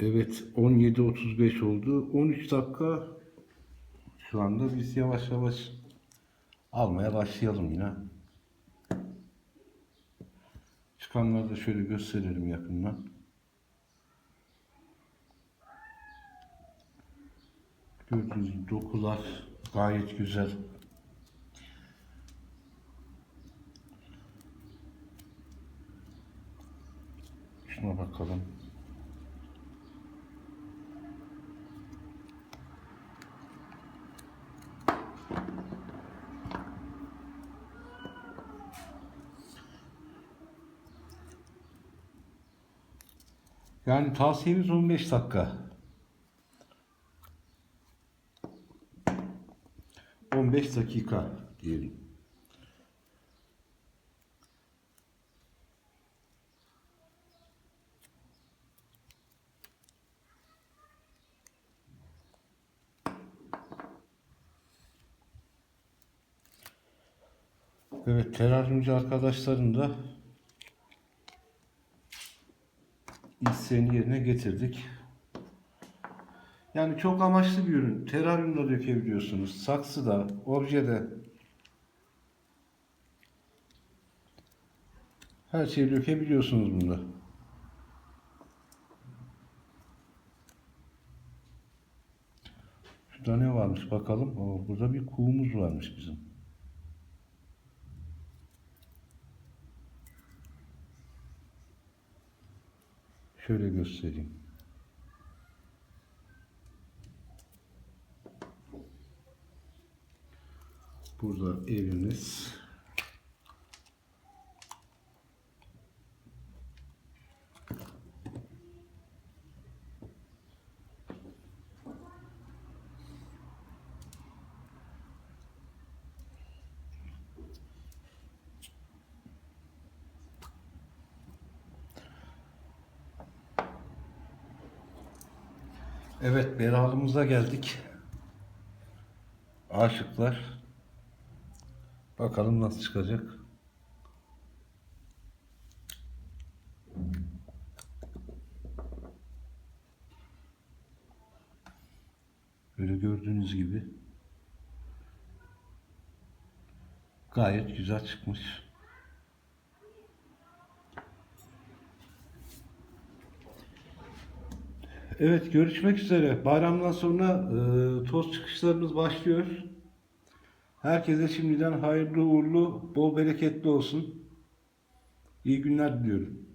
Evet 17.35 oldu. 13 dakika şu anda biz yavaş yavaş almaya başlayalım yine. Çıkanları da şöyle gösterelim yakından. Gördüğünüz gibi dokular gayet güzel. Şuna bakalım. Yani tavsiyemiz 15 dakika. 15 dakika diyelim. Evet, teraryumcu arkadaşların da isteğini yerine getirdik. Yani çok amaçlı bir ürün. Teraryumda dökebiliyorsunuz. Saksıda, objede. Her şeyi dökebiliyorsunuz bunda. Şurada ne varmış bakalım. Oo, burada bir kuğumuz varmış bizim. Şöyle göstereyim. Burada evimiz. Evet, beralımıza geldik. Aşıklar. Bakalım nasıl çıkacak. Böyle gördüğünüz gibi gayet güzel çıkmış. Evet görüşmek üzere. Bayramdan sonra e, toz çıkışlarımız başlıyor. Herkese şimdiden hayırlı uğurlu, bol bereketli olsun. İyi günler diliyorum.